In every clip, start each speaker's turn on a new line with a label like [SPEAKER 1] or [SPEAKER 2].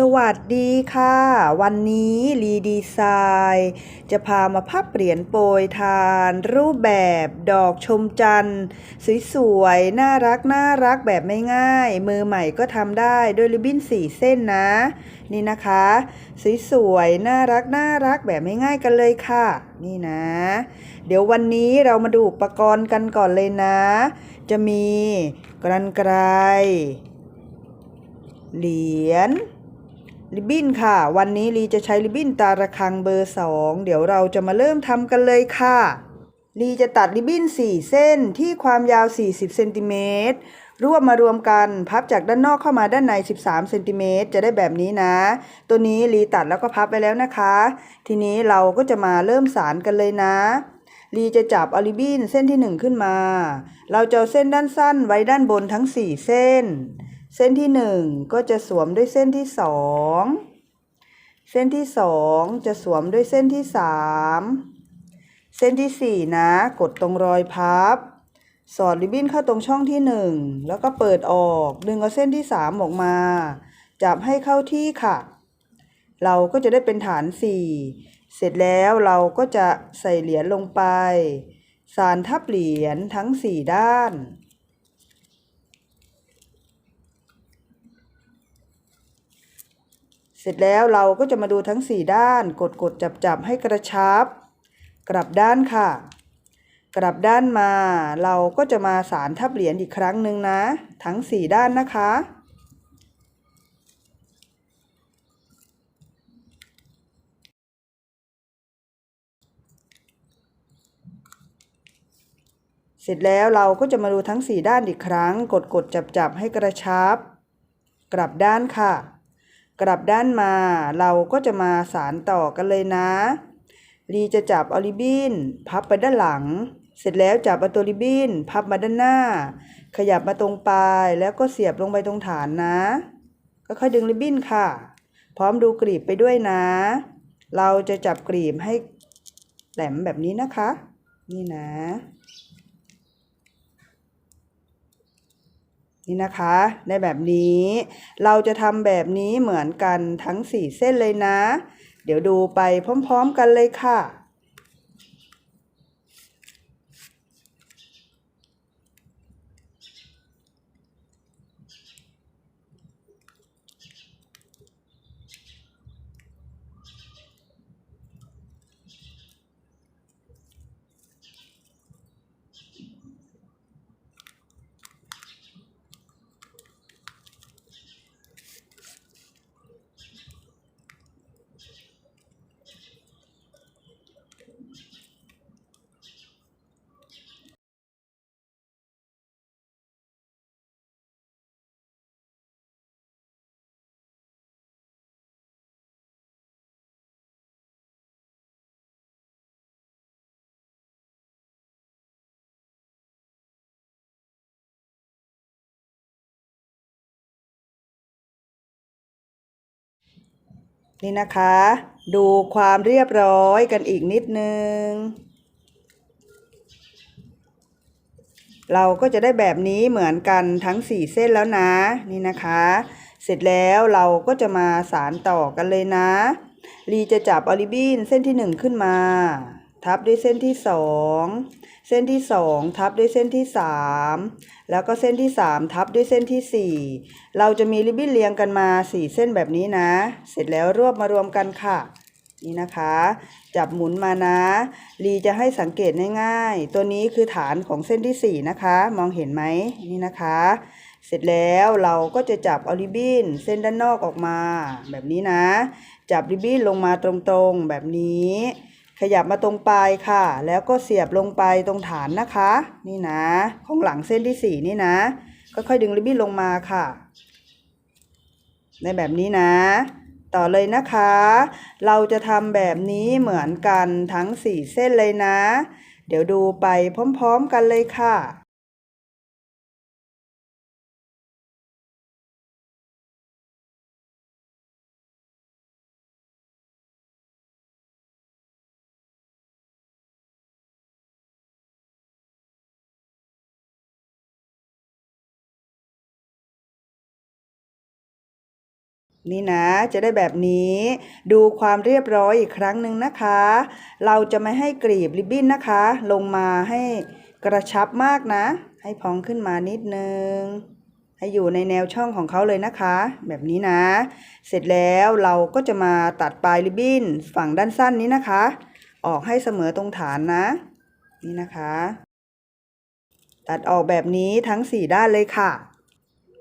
[SPEAKER 1] สวัสดีค่ะ วันนี้รีดีไซน์จะพามาพับเหรียญโปรยทาน รูปแบบดอกชมจันทร์สวยๆ น่ารักน่ารักแบบไม่ง่าย มือใหม่ก็ทำได้ด้วยริบบิ้นสี่เส้นนะ นี่นะคะสวยๆ น่ารักน่ารักแบบไม่ง่ายกันเลยค่ะ นี่นะ เดี๋ยววันนี้เรามาดูอุปกรณ์กันก่อนเลยนะ จะมีกรรไกรเหรียญ ริบบิ้นค่ะ วันนี้ลีจะใช้ริบบิ้นตาระคังเบอร์สองเดี๋ยวเราจะมาเริ่มทำกันเลยค่ะลีจะตัดริบบิ้น 4 เส้นที่ความยาว 40เซนติเมตรรวบมารวมกันพับจากด้านนอกเข้ามาด้านใน 13เซนติเมตรจะได้แบบนี้นะ ตัวนี้ลีตัดแล้วก็พับไปแล้วนะคะ ทีนี้เราก็จะมาเริ่มสารกันเลยนะลีจะจับอาริบบิ้นเส้นที่ 1 ขึ้นมา เราจะเอาเส้นด้านสั้นไว้ด้านบนทั้ง 4 เส้น เส้นที่1ก็จะสวมด้วยเส้นที่2เส้นที่2จะสวมด้วยเส้นที่3เส้นที่4นะ กดตรงรอยพับ สอดริบบิ้นเข้าตรงช่องที่1แล้วก็เปิดออก ดึงเอาเส้นที่3ออกมา จับให้เข้าที่ค่ะ เราก็จะได้เป็นฐาน4เสร็จแล้วเราก็จะใส่เหรียญลงไป สารทับเหรียญทั้ง4ด้าน สร็จแล้วเราก็จะมาดูทั้ง 4 ด้าน กดกดจับจับให้กระชับ กลับด้านค่ะ กลับด้านมา เราก็จะมาสารทับเหรียญอีกครั้งหนึ่งนะ ทั้ง 4 ด้านนะคะ เสร็จแล้วเราก็จะมาดูทั้ง 4 ด้านอีกครั้ง กดกดจับจับให้กระชับ กลับด้านค่ะ กลับด้านมาเราก็จะมาสารต่อกันเลยนะลีจะจับเอาริบบิ้นพับไปด้านหลัง เสร็จแล้วจับเอาตัวริบบิ้นพับมาด้านหน้า ขยับมาตรงปลายแล้วก็เสียบลงไปตรงฐานนะ ก็ค่อยดึงริบบิ้นค่ะ พร้อมดูกรีบไปด้วยนะ เราจะจับกรีบให้แหลมแบบนี้นะคะ นี่นะ นี่นะคะได้แบบนี้ เราจะทำแบบนี้เหมือนกันทั้ง 4 เส้นเลยนะ เดี๋ยวดูไปพร้อม ๆ กันเลยค่ะ นี่นะคะ ดูความเรียบร้อยกันอีกนิดนึง เราก็จะได้แบบนี้เหมือนกันทั้ง 4 เส้นแล้วนะ นี่นะคะ เสร็จแล้วเราก็จะมาสารต่อกันเลยนะลีจะจับออริบินเส้นที่ 1 ขึ้นมา ทับด้วยเส้นที่2เส้นที่2ทับด้วยเส้นที่3แล้วก็เส้นที่3ทับด้วยเส้นที่4เราจะมีริบบิ้นเรียงกันมา4เส้นแบบนี้นะ เสร็จแล้วรวบมารวมกันค่ะนี่นะคะ จับหมุนมานะลีจะให้สังเกตง่ายๆ ตัวนี้คือฐานของเส้นที่4นะคะ มองเห็นไหมนี่นะคะ เสร็จแล้วเราก็จะจับเอาริบบิ้นเส้นด้านนอกออกมา แบบนี้นะ จับริบบิ้นลงมาตรงๆแบบนี้ ขยับมาตรงปลายค่ะ แล้วก็เสียบลงไปตรงฐานนะคะ นี่นะ ของหลังเส้นที่ 4 นี่นะ ค่อยๆดึงริบบิ้นลงมาค่ะ ในแบบนี้นะ ต่อเลยนะคะ เราจะทำแบบนี้เหมือนกันทั้ง 4 เส้นเลยนะ เดี๋ยวดูไปพร้อมๆกันเลยค่ะ นี่นะ จะได้แบบนี้ ดูความเรียบร้อยอีกครั้งหนึ่งนะคะ เราจะไม่ให้กรีบริบบิ้นนะคะ ลงมาให้กระชับมากนะ ให้พองขึ้นมานิดนึง ให้อยู่ในแนวช่องของเขาเลยนะคะ แบบนี้นะ เสร็จแล้วเราก็จะมาตัดปลายริบบิ้นฝั่งด้านสั้นนี้นะคะ ออกให้เสมอตรงฐานนะ นี่นะคะ ตัดออกแบบนี้ทั้งสี่ด้านเลยค่ะ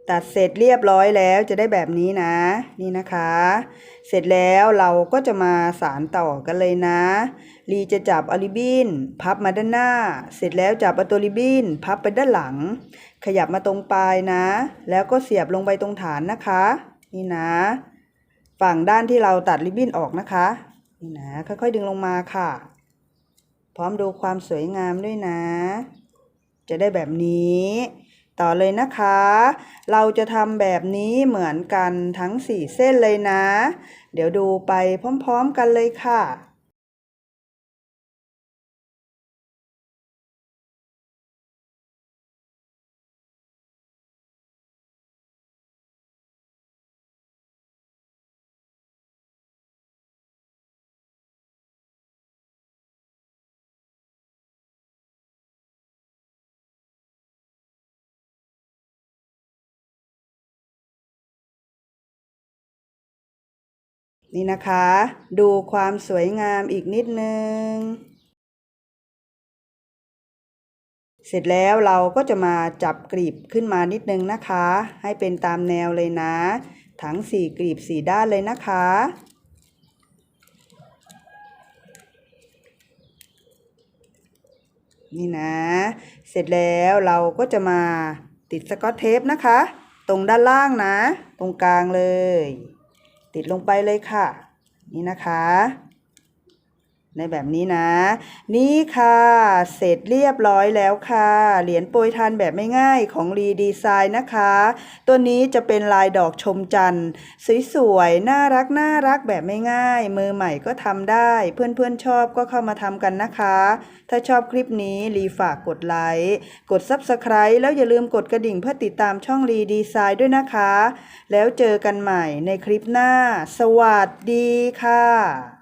[SPEAKER 1] ตัดเสร็จเรียบร้อยแล้วจะได้แบบนี้นะ นี่นะคะ เสร็จแล้วเราก็จะมาสารต่อกันเลยนะลีจะจับอาริบินพับมาด้านหน้า เสร็จแล้วจับเอาตัวริบบินพับไปด้านหลัง ขยับมาตรงปลายนะ แล้วก็เสียบลงไปตรงฐานนะคะ นี่นะ ฝั่งด้านที่เราตัดริบบิ้นออกนะคะ นี่นะ ค่อยๆดึงลงมาค่ะ พร้อมดูความสวยงามด้วยนะ จะได้แบบนี้ ต่อเลยนะคะ เราจะทำแบบนี้เหมือนกันทั้ง 4 เส้นเลยนะ เดี๋ยวดูไปพร้อม ๆ กันเลยค่ะ นี่นะคะ ดูความสวยงามอีกนิดนึง เสร็จแล้วเราก็จะมาจับกลีบขึ้นมานิดนึงนะคะ ให้เป็นตามแนวเลยนะ ทั้งสี่กลีบสี่ด้านเลยนะคะนี่นะ เสร็จแล้วเราก็จะมาติดสกอตเทปนะคะ ตรงด้านล่างนะ ตรงกลางเลย ติดลงไปเลยค่ะ นี่นะคะ ในแบบนี้นะ นี่ค่ะ เสร็จเรียบร้อยแล้วค่ะ เหรียญโปรยทานแบบไม่ง่ายของรีดีไซน์นะคะ ตัวนี้จะเป็นลายดอกชมจันทร์สวยๆน่ารักน่ารักแบบไม่ง่าย มือใหม่ก็ทำได้ เพื่อนๆชอบก็เข้ามาทำกันนะคะ ถ้าชอบคลิปนี้รีฝากกดไลค์กด Subscribe แล้วอย่าลืมกดกระดิ่งเพื่อติดตามช่องรีดีไซน์ด้วยนะคะ แล้วเจอกันใหม่ในคลิปหน้า สวัสดีค่ะ